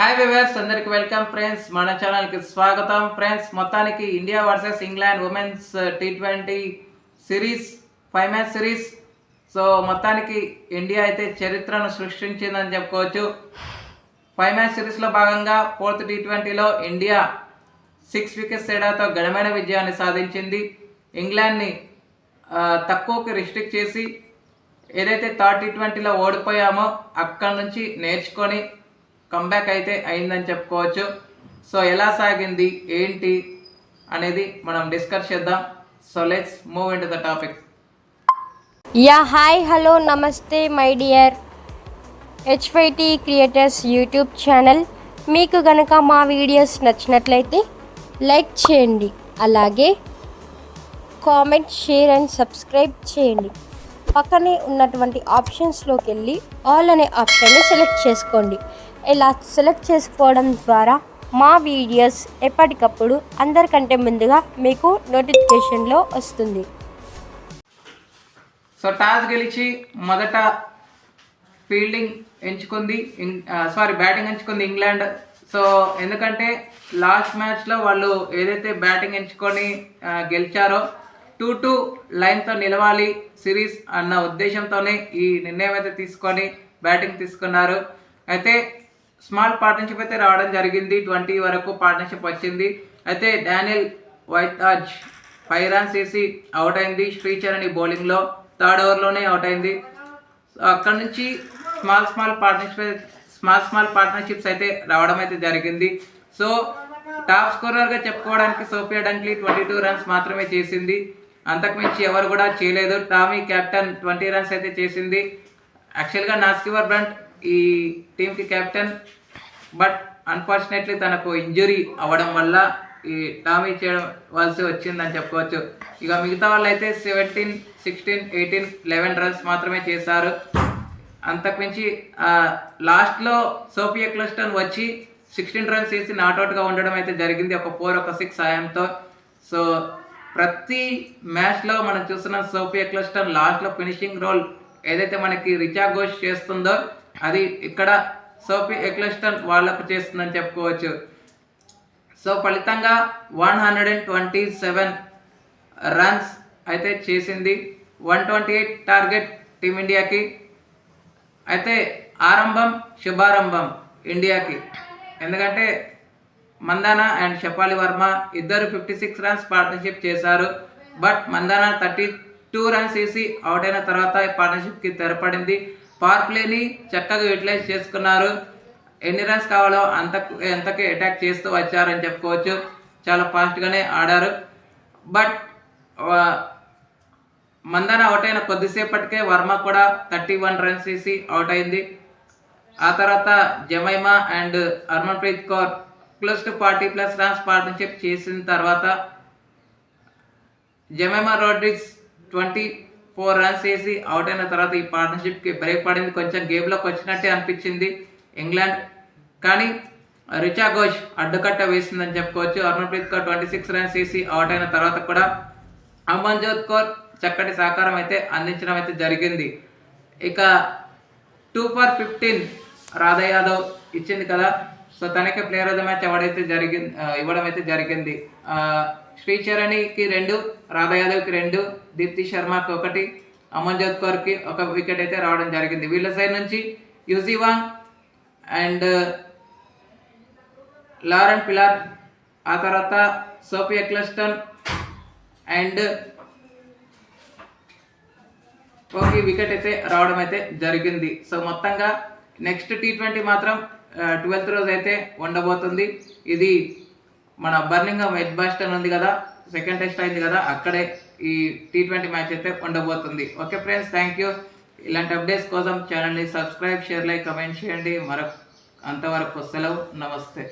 Hi viewers అందరికి welcome friends మన ఛానల్కి స్వాగతం. ఫ్రెండ్స్ మొత్తానికి India versus England women's T twenty series five match series so మొత్తానికి ఇండియా అయితే చరిత్రను సృష్టించిందని చెప్పుకోవచ్చు. ఫైవ్ మ్యాచ్ సిరీస్లో భాగంగా ఫోర్త్ టీ ట్వంటీలో ఇండియా సిక్స్ వికెట్స్ తేడాతో ఘనమైన విజయాన్ని సాధించింది. ఇంగ్లాండ్ని తక్కువకి రిస్ట్రిక్ట్ చేసి ఏదైతే థర్డ్ టీ ట్వంటీలో ఓడిపోయామో అక్కడ నుంచి నేర్చుకొని కంబ్యాక్ అయితే అయిందని చెప్పుకోవచ్చు. సో ఎలా సాగింది ఏంటి అనేది మనం డిస్కస్ చేద్దాం. So let's move in to the topic yeah hi hello నమస్తే my dear HYT creators YouTube channel. మీకు గనక మా వీడియోస్ నచ్చినట్లయితే లైక్ చేయండి. అలాగే కామెంట్ షేర్ అండ్ సబ్స్క్రైబ్ చేయండి. పక్కనే ఉన్నటువంటి ఆప్షన్స్లోకి వెళ్ళి ఆల్ అనే ఆప్షన్ని సెలెక్ట్ చేసుకోండి. ఇలా సెలెక్ట్ చేసుకోవడం ద్వారా మా వీడియోస్ ఎప్పటికప్పుడు అందరికంటే ముందుగా మీకు నోటిఫికేషన్లో వస్తుంది. సో టాస్ గెలిచి మొదట ఫీల్డింగ్ ఎంచుకుంది సారీ బ్యాటింగ్ ఎంచుకుంది ఇంగ్లాండ్ సో ఎందుకంటే లాస్ట్ మ్యాచ్లో వాళ్ళు ఏదైతే బ్యాటింగ్ ఎంచుకొని గెలిచారో టూ టూ లైన్తో నిలవాలి సిరీస్ అన్న ఉద్దేశంతోనే ఈ నిర్ణయం అయితే తీసుకొని బ్యాటింగ్ తీసుకున్నారు. అయితే స్మాల్ పార్ట్నర్షిప్ అయితే రావడం జరిగింది. ట్వంటీ వరకు పార్ట్నర్షిప్ వచ్చింది. అయితే డానియల్ వైతాజ్ ఫైవ్ రన్స్ వేసి అవుట్ అయింది. శ్రీచరణి బౌలింగ్లో థర్డ్ ఓవర్లోనే అవుట్ అయింది. అక్కడ నుంచి small small partnership small small partnerships అయితే రావడం అయితే జరిగింది. సో టాప్ స్కోరర్గా చెప్పుకోవడానికి Sophia Dunkley twenty two runs మాత్రమే చేసింది. అంతకుమించి ఎవరు కూడా చేయలేదు. టామీ కెప్టెన్ ట్వంటీ రన్స్ అయితే చేసింది. యాక్చువల్గా నాస్కివర్ బ్రంట్ ఈ టీంకి కెప్టెన్ బట్ అన్ఫార్చునేట్లీ తనకు ఇంజురీ అవ్వడం వల్ల ఈ టామీ చేయవలసి వచ్చిందని చెప్పుకోవచ్చు. ఇక మిగతా వాళ్ళు అయితే seventeen sixteen eighteen eleven runs మాత్రమే చేశారు. అంతకుమించి లాస్ట్లో సోఫియా క్లస్టన్ వచ్చి సిక్స్టీన్ రన్స్ వేసి నాట్అవుట్గా ఉండడం అయితే జరిగింది. ఒక ఫోర్ ఒక సిక్స్ సాయంతో. సో ప్రతి మ్యాచ్లో మనం చూస్తున్న సోఫియా క్లస్టన్ లాస్ట్లో ఫినిషింగ్ రోల్ ఏదైతే మనకి రిచా ఘోష్ చేస్తుందో అది ఇక్కడ సోఫీ ఎక్లెస్టన్ వాళ్ళకు చేస్తుందని చెప్పుకోవచ్చు. సో ఫలితంగా one hundred and twenty seven runs అయితే చేసింది. వన్ ట్వంటీ ఎయిట్ టార్గెట్ టీమిండియాకి. అయితే ఆరంభం శుభారంభం ఇండియాకి. ఎందుకంటే మందాన అండ్ షపాలి వర్మ ఇద్దరు ఫిఫ్టీ సిక్స్ రన్స్ పార్ట్నర్షిప్ చేశారు. But Mandhana thirty two runs వేసి అవుట్ అయిన తర్వాత పార్ట్నర్షిప్కి తెరపడింది. పవర్ ప్లేని చక్కగా యూటిలైజ్ చేసుకున్నారు. ఎన్ని రన్స్ కావాలో అంత ఎంతకి అటాక్ చేస్తూ వచ్చారని చెప్పుకోవచ్చు. చాలా ఫాస్ట్గానే ఆడారు. బట్ మందన అవుట్ అయిన కొద్దిసేపటికే వర్మ కూడా థర్టీ వన్ రన్స్ తీసి అవుట్ అయింది. ఆ తర్వాత Jemimah and Harmanpreet Kaur close to forty plus runs partnership చేసిన తర్వాత Jemimah Rodrigues twenty four runs వేసి అవుట్ అయిన తర్వాత ఈ పార్ట్నర్షిప్కి బ్రేక్ పడింది. కొంచెం గేమ్లోకి వచ్చినట్టే అనిపించింది ఇంగ్లాండ్. కానీ రిచా ఘోష్ అడ్డుకట్ట వేసిందని చెప్పుకోవచ్చు. Arunpreet Kaur twenty six runs వేసి అవుట్ అయిన తర్వాత కూడా అమన్జోత్ కౌర్ చక్కటి సహకారం అయితే అందించడం అయితే జరిగింది. ఇక two for fifteen Radha Yadav ఇచ్చింది కదా. సో తనకే ప్లేయర్ ఆఫ్ ద మ్యాచ్ ఎవడైతే జరిగింది ఇవ్వడం అయితే జరిగింది. శ్రీచరణికి రెండు రాధా యాదవ్కి రెండు దీప్తి శర్మకి ఒకటి అమన్జోత్ కౌర్కి ఒక వికెట్ అయితే రావడం జరిగింది. వీళ్ళ సైడ్ నుంచి యూజివాంగ్ అండ్ లారెన్ పిలార్ ఆ తర్వాత సోఫియా క్లస్టన్ అండ్ ఒక వికెట్ అయితే రావడం అయితే జరిగింది. సో మొత్తంగా నెక్స్ట్ టీ ట్వంటీ మాత్రం ట్వెల్త్ రోజు అయితే ఉండబోతుంది. ఇది మన బర్నింగ్హామ్ హెడ్ బాస్టన్ ఉంది కదా సెకండ్ టెస్ట్ అయింది కదా అక్కడే ఈ టీ ట్వంటీ మ్యాచ్ అయితే ఉండబోతుంది. ఓకే ఫ్రెండ్స్ థ్యాంక్ యూ ఇలాంటి అప్డేట్స్ కోసం ఛానల్ని సబ్స్క్రైబ్ షేర్ లైక్ కమెంట్ చేయండి. మరొక అంతవరకు సెలవు. నమస్తే.